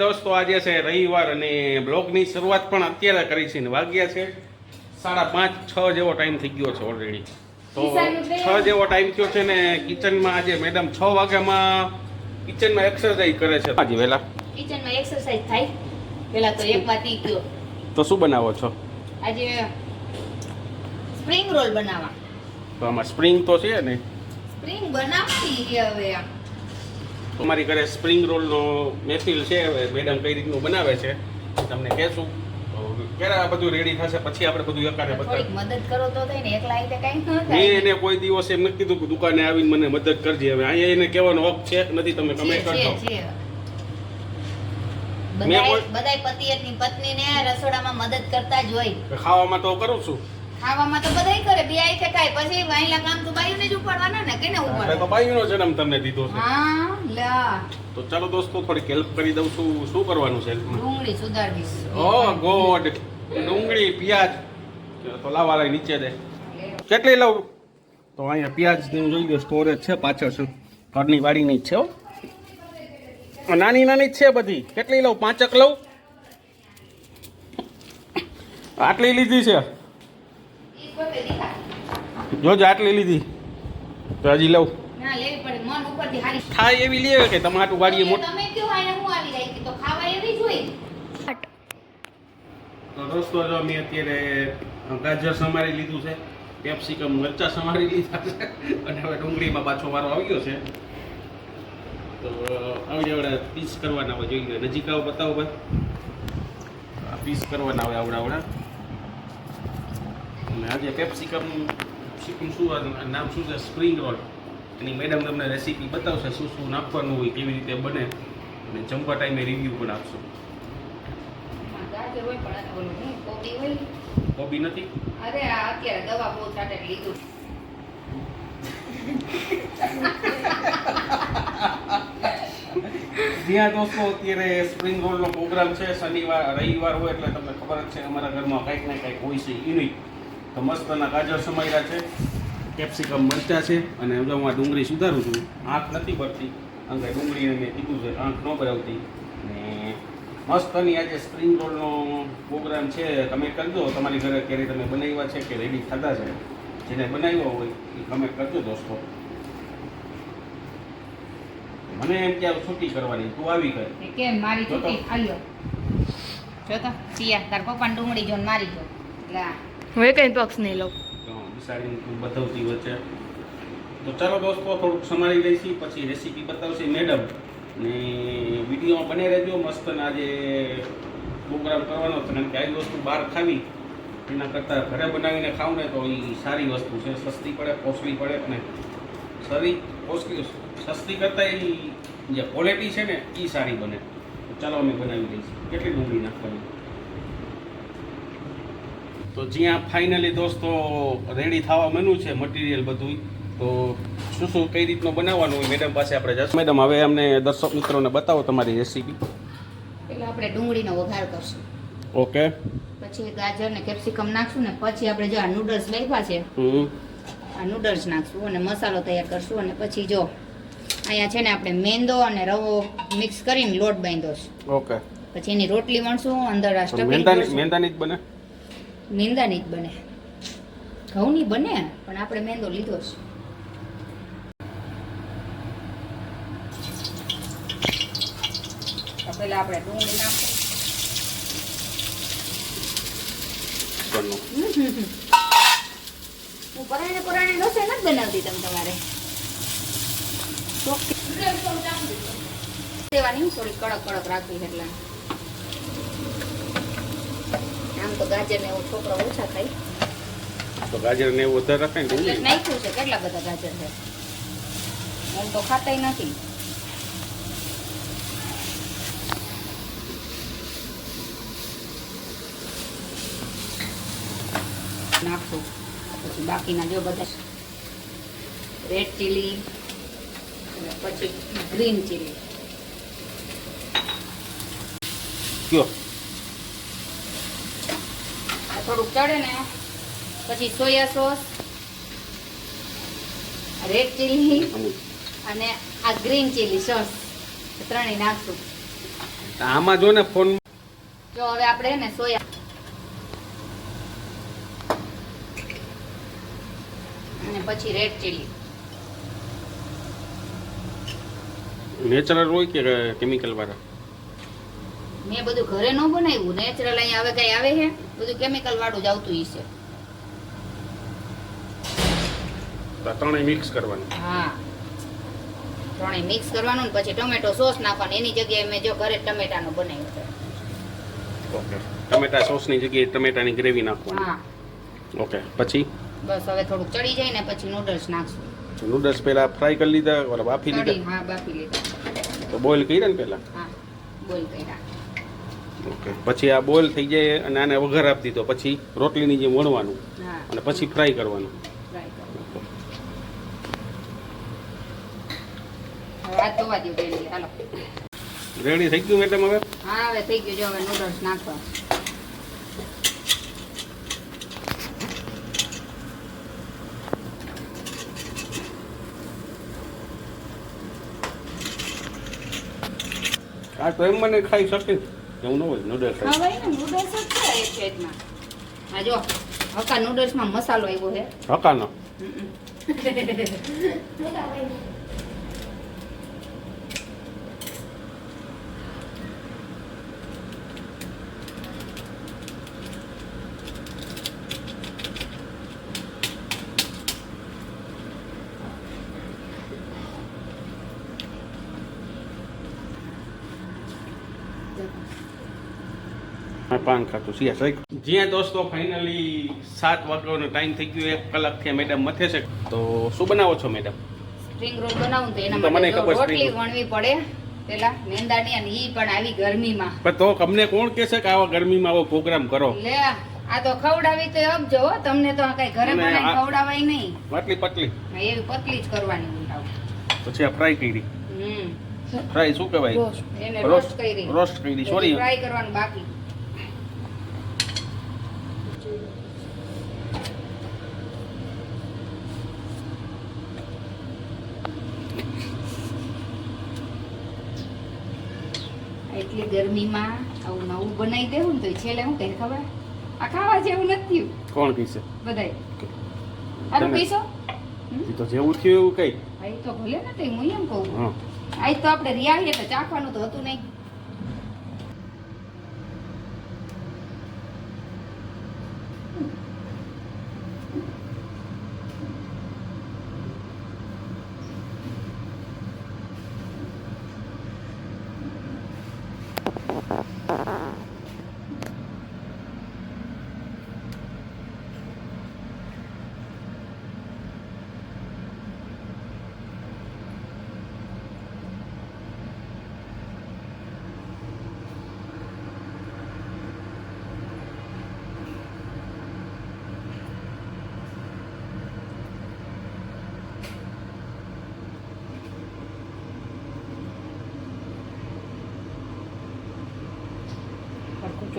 દોસ્તો આજે છે રવિવાર અને બ્લોગની શરૂઆત પણ અત્યારે કરી છે ને વાગ્યા છે સાડા પાંચ છ જેવો ટાઈમ થઈ ગયો છે ઓલરેડી તો છ જેવો ટાઈમ થયો છે ને કિચનમાં આજે મેડમ છ વાગ્યામાં કિચનમાં એક્સરસાઇઝ કરે છે. આજે વહેલા કિચનમાં એક્સરસાઇઝ થાય. પહેલા તો એક વાત ગયો. તો શું બનાવો છો? આજે સ્પ્રિંગ રોલ બનાવવા. તો આમાં સ્પ્રિંગ તો છે ને? સ્પ્રિંગ બનાવવાની હવે આમ. તમારી ઘરે સ્પ્રિંગ રોલનો મહેફિલ છે મેડમ કઈ રીતનું બનાવે છે તમને કહેશું. ક્યારે આ બધું રેડી થશે? પછી આપણે બધું એકાને થોડીક મદદ કરો તો થાય ને એકલા રીતે કઈ ન થાય. એને કોઈ દિવસ એમ નથી કીધું કે દુકાને આવીને મને મદદ કરજે. હવે અહીંયા એને કહેવાનો હક છે નથી તમે તમે કરજો બધાય બધાય પતિની પત્નીને રસોડામાં મદદ કરતા જ હોય. ખાવામાં તો કરું છું. ખાવામાં તો બધાય કરે બે આઈ ખાય પછી વાહિલા કામ તો બાયુને જ ઉપાડવાના ને કેને ઉપાડ? તો બાયુનો જન્મ તમને દીધો છે. હા લા. તો ચાલો દોસ્તો થોડી હેલ્પ કરી દઉં છું. શું કરવાનું છે ડુંગળી સુધારવી. ઓ ગોડ ડુંગળી પ્યાજ. તો લાવા લઈ નીચે દે. કેટલી લઉં તો અહીંયા પ્યાજ જોઈ લો સ્ટોરેજ છે પાછળ શું ઘરની વાડીની જ છે નાની નાની છે બધી. કેટલી લઉં પાંચક લઉં આટલી લીધી છે. જોજો આટલી લીધી. તો હજી લઉં. ના લેવી પડે. મન ઉપરથી હારી થાય એવી લે કે તમારું વાડીએ આવી કે તો ખાવા એવી જ હોય. તો દોસ્તો જો મેં અત્યારે ગાજર સમારી લીધું છે કેપ્સિકમ મરચા સમારી લીધા છે અને હવે ડુંગળીમાં પાછો વારો આવ્યો છે. તો આવડે આવડે પીસ કરવાના હોય જોઈ લો નજીક આવો બતાવો ભાઈ. આ પીસ કરવાના હોય આવડા આવડા. અને આજે કેપ્સિકમ સિકમ શું નામ શું છે? સ્પ્રિંગ રોલ એની મેડમ તમને રેસીપી બતાવશે શું શું નાખવાનું હોય કેવી રીતે બને. અને જમવા ટાઈમે રિવ્યૂ પણ આપશો. કોબી નથી? અરે આ અત્યારે દવા બહુ છાટે લીધું. જ્યાં દોસ્તો અત્યારે સ્પ્રિંગ રોલનો પ્રોગ્રામ છે શનિવાર રવિવાર હોય એટલે તમને ખબર જ છે અમારા ઘરમાં કંઈક ને કંઈક હોય છે યુનિક તો મસ્તના ગાજર સમાયેલા છે કેપ્સિકમ મરચા છે અને હવે હું આ ડુંગળી સુધારું છું આંખ નથી ભરતી. કારણ કે ડુંગળીને મેં કીધું છે આંખ ન ભરાવતી. ને મસ્તની આજે સ્પ્રિંગ રોલનો પ્રોગ્રામ છે તમે કરજો. તમારી ઘરે ક્યારે તમે બનાવ્યા છે કે રેડી થતા છે. જેને બનાવ્યો હોય એ કમેન્ટ કરજો દોસ્તો. મને એમ કે આ છૂટી કરવાની તું આવી કર. કેમ? મારી છૂટી? આવ્યો જો તો પિયા તાર પપ્પા ડુંગળી જો મારી જો. લા. હું એ કંઈ પક્ષ નહીં લઉં. બતાવતી વચ્ચે તો ચાલો દોસ્તો, થોડુંક સમારી લઈશી, પછી રેસીપી બતાવશે મેડમ ને વિડીયોમાં બને રહેજો, મસ્ત આજે પ્રોગ્રામ કરવાનો કારણ કે આવી વસ્તુ બહાર ખાવી, એના કરતાં ઘરે બનાવીને ખાવ ને તો એ સારી વસ્તુ છે. સસ્તી પડે કોસ્ટલી પડે અને સારી કોસ્ટલી સસ્તી કરતાં એ જે ક્વોલિટી છે ને એ સારી બને. ચાલો અમે બનાવી દઈશું કેટલી ડુંગળી નાખવાની? તો જ્યાં ફાઇનલી દોસ્તો રેડી થવા મનું છે મટીરિયલ બધું તો શું શું કઈ રીતનું બનાવવાનું હોય મેડમ પાસે આપણે જશું? મેડમ હવે અમને દર્શક મિત્રોને બતાવો તમારી રેસીપી એટલે આપણે ડુંગળીનો વઘાર કરશું. ઓકે પછી ગાજર ને કેપ્સિકમ નાખશું ને પછી આપણે જો આ નૂડલ્સ લખ્યા છે હમ. આ નૂડલ્સ નાખશું અને મસાલો તૈયાર કરશું અને પછી જો અહીંયા છે ને આપણે મેંદો અને રવો મિક્સ કરીને લોટ બાંધો છે. ઓકે પછી એની રોટલી વણશું અંદર આ સ્ટફિંગ મેંદાની મેંદાની જ બને? મેંદાની જ બને. ઘઉંની બને પણ આપણે મેંદો લીધો છે. તો પહેલા આપણે ડુંગળી ઘરનું. હું પરાણે પરાણે રસોઈ નથી બનાવતી તમે તમારે. દેવાની થોડી કડક કડક રાખવી એટલે આમ તો ગાજર ને એવું છોકરો ઓછા ખાય. તો ગાજર ને એવું વધારે રાખે ને નાખ્યું છે કેટલા બધા ગાજર છે? હું તો ખાતાય નથી. નાખશું. પછી બાકીના જો બધા રેડ ચીલી અને પછી ગ્રીન ચીલી કયો? થોડુંક ચડે ને પછી સોયા સોસ રેડ ચીલી અને આ ગ્રીન ચીલી સોસ ત્રણેય નાખશું. આમાં જો ને ફોન જો હવે આપણે ને સોયા અને પછી રેડ ચીલી નેચરલ હોય કે કેમિકલ વાળા? મેં બધું ઘરે ન બનાવ્યું. નેચરલ અહીંયા હવે કઈ આવે છે? બધું કેમિકલ વાળું જ આવતું ઈ છે. ત્રણેય મિક્સ કરવાનું. હા. ત્રણેય મિક્સ કરવાનું ને પછી ટમેટો સોસ નાખવાનું. એની જગ્યાએ મેં જો ઘરે ટમેટાનો બનાવ્યું છે. ઓકે ટમેટા સોસની જગ્યાએ ટમેટાની ગ્રેવી નાખવાની. હા. ઓકે પછી? બસ હવે થોડુંક ચડી જાય ને પછી નૂડલ્સ નાખશું. નૂડલ્સ પહેલા ફ્રાય કરી લીધા ઓલા બાફી લીધા. હા બાફી લીધા. તો બોઇલ કર્યા ને પહેલા? હા બોલ કર્યા. ઓકે પછી આ બોઇલ થઈ જાય અને આને વઘાર આપી દીધો. પછી રોટલીની જેમ વણવાનું અને પછી ફ્રાય કરવાનું. રેડી થઈ ગયું મેડમ હવે? હા હવે થઈ ગયું. જો હવે નૂડલ્સ નાખવા. આ તો એમ મને ખાઈ શકે એવું ન હોય નૂડલ્સ હા ભાઈ ને નૂડલ્સ જ છે એક સાઈડમાં હા જો હકા નૂડલ્સમાં મસાલો આવ્યો છે. હકાનો પાન ખાતું. સિયા સાહેબ જ્યાં દોસ્તો ફાઇનલી સાત વાગ્યાનો ટાઈમ થઈ ગયો. એક કલાકથી મેડમ મથે છે. તો શું બનાવો છો મેડમ સ્પ્રિંગ રોલ બનાવું તો એના મને માટે ખબર રોટલી વણવી પડે પેલા મેંદાની અને ઈ પણ આવી ગરમીમાં. પણ તો તમને કોણ કહેશે કે આવા ગરમીમાં આવો પ્રોગ્રામ કરો? લે આ તો ખવડાવી તો અબજો હો તમને તો આ કઈ ઘરે અને ખવડાવાય નહીં. પતલી. પતલી એવી પતલી જ કરવાની. પછી આ ફ્રાય કરી. હમ. ફ્રાય શું કહેવાય? એને રોસ્ટ રોસ્ટ કરી. રોસ્ટ કરી સોરી ફ્રાય કરવાનું બાકી એટલી ગરમીમાં આવું નવું બનાવી દેવું ને તો છેલ્લે શું કહે ખબર? આ ખાવા જેવું નથી કોણ કહેશે બધાય. આનું તમે- તો જેવું થયું એવું કઈ. હા તો ભલે ને હું એમ કહું. હા. આજ તો આપણે રિયા એટલે ચાખવાનું તો હતું નહીં.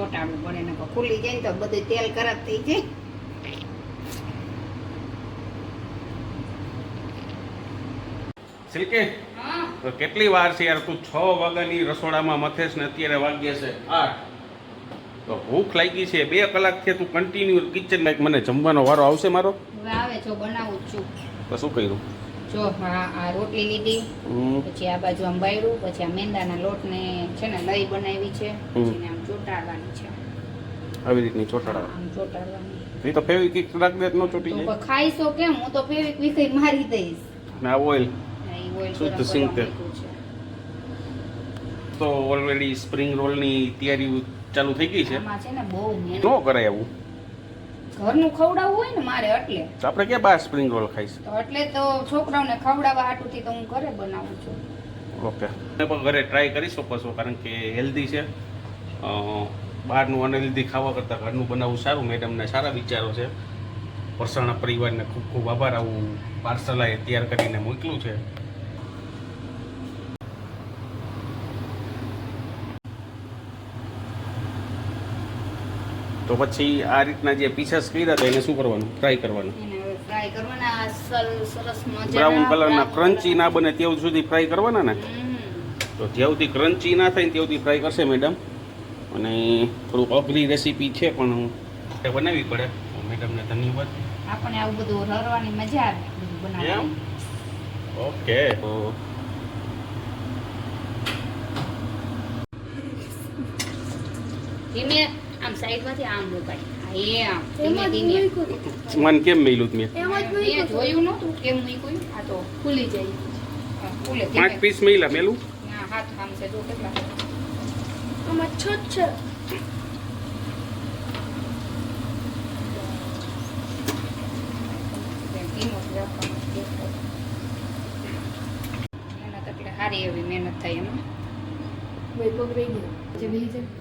ચોટાડવું પડે એને ખુલ્લી જાય ને તો બધું તેલ ખરાબ થઈ જાય. સિલ્કે? તો કેટલી વાર છે યાર તું છ વાગ્યાની રસોડામાં મથેશ ને અત્યારે વાગ્યા છે આઠ. તો ભૂખ લાગી છે બે કલાક છે તું કન્ટિન્યુ કિચનમાં મને જમવાનો વારો આવશે મારો? આવે છો બનાવું છું. તો શું કર્યું? જો હા આ રોટલી લીધી. પછી આ બાજુ આમ બાયડું પછી આ મેંદાના લોટને છે ને લઈ બનાવી છે. પછી આમ ચોટાડવાની છે. આવી રીતની ચોટાડવા. આમ ચોટાડવાની. એ તો ફેવી કિક રાખ દે તો ચોટી જાય. પણ ખાઈશો કેમ? હું તો ફેવિક વિખઈ મારી દઈશ. ના ઓઇલ. શુદ્ધ ગરમ સિંગ તેલ. છે. તો ઓલરેડી સ્પ્રિંગ રોલની તૈયારી ચાલુ થઈ ગઈ છે? આમાં છે ને બહુ મહેનત. ન કરાય આવું. ઘરનું ખવડાવવું હોય ને મારે એટલે. તો આપણે ક્યાં બાર સ્પ્રિંગ રોલ ખાઈશ? તો એટલે તો છોકરાઓને ખવડાવવા હાટુથી તો હું ઘરે બનાવું છું. ઓકે. તમે પણ ઘરે ટ્રાય કરી શકો છો કારણ કે હેલ્ધી છે. બહારનું અનહેલ્ધી ખાવા કરતાં ઘરનું બનાવવું સારું. મેડમને સારા વિચારો છે. પરસાણા પરિવારને ખૂબ ખૂબ આભાર. આવું પાર્સલાએ તૈયાર કરીને મોકલ્યું છે. તો પછી આ રીતના જે પીસેસ કર્યા હતા એને શું કરવાનું? ફ્રાય કરવાનું. ફ્રાય કરવાના સરસ મજાના બ્રાઉન કલરના ક્રન્ચી ના બને ત્યાં સુધી ફ્રાય કરવાના ને? તો જ્યાં સુધી ક્રન્ચી ના થાય ને ત્યાં સુધી ફ્રાય કરશે મેડમ અને થોડુંક અઘરી રેસીપી છે પણ હું બનાવવી પડે. મેડમને ધન્યવાદ. આપણને આવું બધું રરવાની મજા આવે બનાવવાની. ઓકે તો ધીમે આમ સાઈડમાંથી આમ મુકાય હા, એ આમ. ધીમે ધીમે મન કેમ મેલું મેં મેં જોયું નહોતું કેમ મૂક્યું. આ તો ખુલી જાય. હા, ખુલે. પાંચ ધીમે. પીસ મેલા મેલું? હા, હાથ આમ છે જો કેટલા આમાં છ. છે ધીમો જ રાખવાનો છે. મહેનત એટલે સારી એવી મહેનત થાય એમાં. ભાઈ પગ રહી ગયો. જે બેસી જાય.